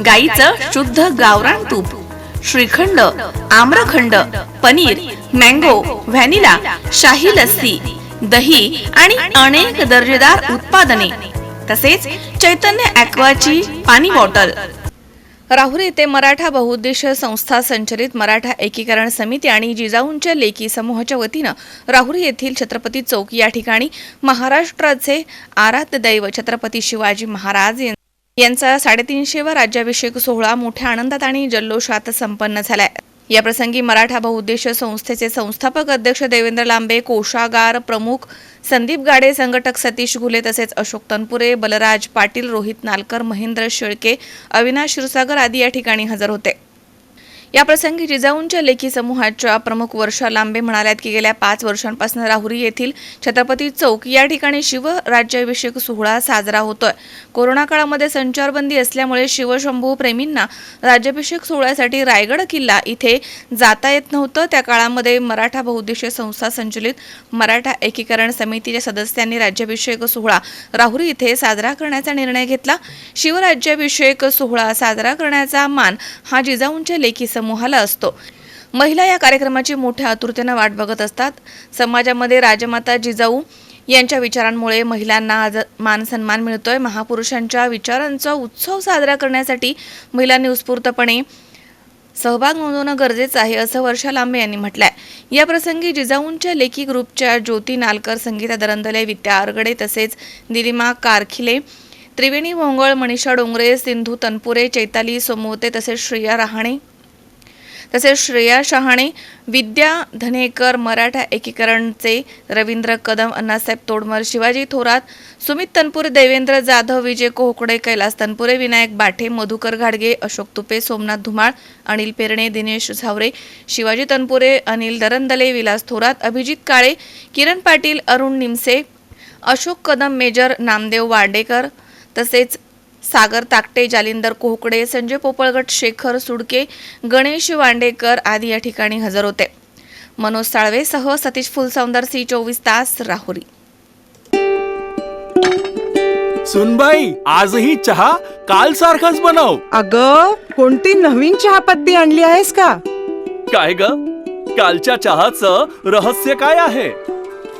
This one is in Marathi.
गाईचं शुद्ध गावरान तूप श्रीखंड आम्रखंड पनीर मँगो व्हॅनिला शाही लस्सी दही आणि अनेक दर्जेदार उत्पादने तसेच चैतन्य ॲक्वाची पाणी बॉटल. राहुरी येथे मराठा बहुउद्देशीय संस्था संचलित मराठा एकीकरण समिती आणि जिजाऊंच्या लेकी समूहाच्या वतीनं राहुरी येथील छत्रपती चौक या ठिकाणी महाराष्ट्राचे आराध्य दैव छत्रपती शिवाजी महाराज यांचा साडेतीनशेवा राज्याभिषेक सोहळा मोठ्या आनंदात आणि जल्लोषात संपन्न झालाय. या प्रसंगी मराठा बहुउद्देशीय संस्थेचे संस्थापक अध्यक्ष देवेंद्र लांबे कोषागार प्रमुख संदीप गाडे संघटक सतीश घुले तसेच अशोक तनपुरे बलराज पाटील रोहित नालकर महेंद्र शेळके अविनाश क्षीरसागर आदी या ठिकाणी हजर होते. या प्रसंगी जिजाऊंच्या लेखी समूहाच्या प्रमुख वर्षा लांबे म्हणाल्यात की गेल्या पाच वर्षांपासून राहुरी येथील छत्रपती चौक या ठिकाणी शिवराज्याभिषेक सोहळा साजरा होतोय. कोरोना काळामध्ये संचारबंदी असल्यामुळे शिवशंभू प्रेमींना राज्याभिषेक सोहळ्यासाठी रायगड किल्ला इथे जाता येत नव्हतं. त्या काळामध्ये मराठा बहुउद्देशीय संस्था संचलित मराठा एकीकरण समितीच्या सदस्यांनी राज्याभिषेक सोहळा राहुरी इथे साजरा करण्याचा निर्णय घेतला. शिवराज्याभिषेक सोहळा साजरा करण्याचा मान हा जिजाऊंच्या लेखी समूहाला असतो. महिला या कार्यक्रमाची मोठ्या आतुरतेनं वाट बघत असतात. समाजामध्ये राजमाता जिजाऊ यांच्या विचारांमुळे महिलांना आज मान सन्मान मिळतोय. महापुरुषांच्या विचारांचा उत्सव साजरा करण्यासाठी महिलांनी उत्स्फूर्तपणे सहभाग नोंदवणं गरजेचं आहे असं वर्षा लांबे यांनी म्हटलंय. या प्रसंगी जिजाऊंच्या लेखी ग्रुपच्या ज्योती नालकर संगीता दरंदले विद्या आरगडे तसेच निलिमा कारखिले त्रिवेणी भोंगळ मनीषा डोंगरे सिंधू तनपुरे चैताली सोमवते तसेच श्रेया रहाणे तसेच श्रेया शहाणे विद्या धनेकर मराठा एकीकरणचे रवींद्र कदम अण्णासाहेब तोडमर शिवाजी थोरात सुमित तनपुरे देवेंद्र जाधव विजय कोहकडे कैलास तनपुरे विनायक बाठे मधुकर घाडगे अशोक तुपे सोमनाथ धुमाळ अनिल पेरणे दिनेश झावरे शिवाजी तनपुरे अनिल दरंदले विलास थोरात अभिजित काळे किरण पाटील अरुण निमसे अशोक कदम मेजर नामदेव वाडेकर तसेच सागर ताकटे जालिंदर कोहकडे संजय पोपळगट शेखर सुडके गणेश वांडेकर आदी या ठिकाणी हजर होते. मनोज साळवेसह सतीश फुलसौंदर सी चोवीस तास राहुरी. सुनबाई आजही चहा काल सारखाच बनव. अग कोणती नवीन चहापत्ती आणली आहेस का? काय ग? कालच्या चहाचं रहस्य काय आहे?